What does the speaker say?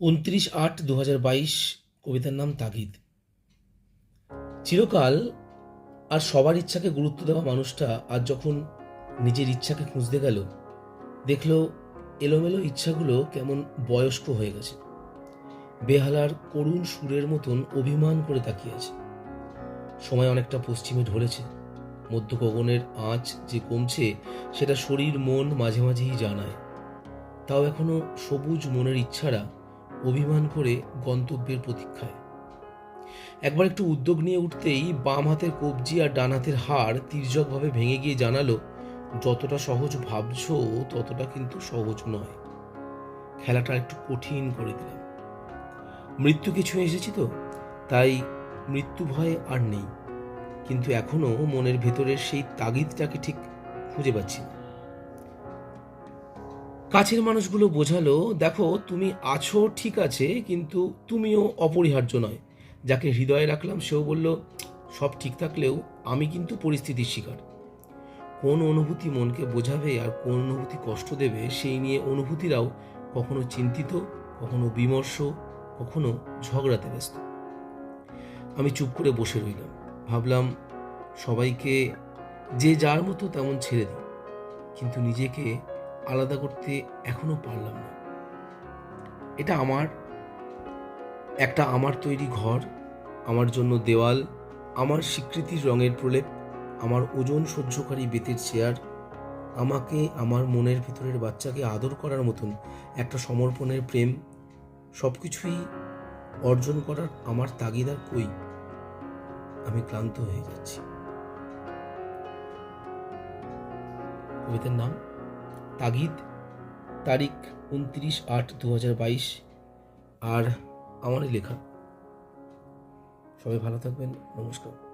উনত্রিশ আট দু হাজার বাইশ কবিতার নাম তাগিদ। চিরকাল আর সবার ইচ্ছাকে গুরুত্ব দেওয়া মানুষটা আজ যখন নিজের ইচ্ছাকে খুঁজতে গেল, দেখল এলোমেলো ইচ্ছাগুলো কেমন বয়স্ক হয়ে গেছে। বেহালার করুণ সুরের মতন অভিমান করে তাকিয়ে আছে। সময় অনেকটা পশ্চিমে ঢলেছে। মধ্য গগনের আঁচ যে কমছে, সেটা শরীর মন মাঝে মাঝেই জানায়। তাও এখনও সবুজ মনের ইচ্ছারা অভিমান করে গন্তব্যের প্রতীক্ষায়। একবার একটু উদ্যোগ নিয়ে উঠতেই বাম হাতের কবজি আর ডান হাতের হাড় তির্যকভাবে ভেঙে গিয়ে জানালো, যতটা সহজ ভাবছ, ততটা কিন্তু সহজ নয়। খেলাটা একটু কঠিন করে দিলাম। মৃত্যু কিছু এসেছি তো, তাই মৃত্যু ভয় আর নেই। কিন্তু এখনও মনের ভেতরের সেই তাগিদটাকে ঠিক খুঁজে পাচ্ছি না। কাছের মানুষগুলো বোঝালো, দেখো, তুমি আছো, ঠিক আছে, কিন্তু তুমিও অপরিহার্য নয়। যাকে হৃদয়ে রাখলাম, সেও বলল, সব ঠিক থাকলেও আমি কিন্তু পরিস্থিতির শিকার। কোন অনুভূতি মনকে বোঝাবে আর কোন অনুভূতি কষ্ট দেবে, সেই নিয়ে অনুভূতিরাও কখনো চিন্তিত, কখনো বিমর্ষ, কখনো ঝগড়াতে ব্যস্ত। আমি চুপ করে বসে রইলাম। ভাবলাম, সবাইকে যে যার মতো তেমন ছেড়ে দিই, কিন্তু নিজেকে আলাদা করতে এখনও পারলাম না। এটা আমার, একটা আমার তৈরি ঘর, আমার জন্য দেওয়াল, আমার স্বীকৃতির রঙের প্রলেপ, আমার ওজন সহ্যকারী বেতের চেয়ার, আমাকে আমার মনের ভিতরের বাচ্চাকে আদর করার মতন একটা সমর্পণের প্রেম সব কিছুই অর্জন করার আমার তাগিদার কই? আমি ক্লান্ত হয়ে যাচ্ছি। কবিতার নাম? তাগিদ তারিখ উনত্রিশ আট দু হাজার বাইশ। আর আমারই লেখা। সবাই ভালো থাকবেন নমস্কার।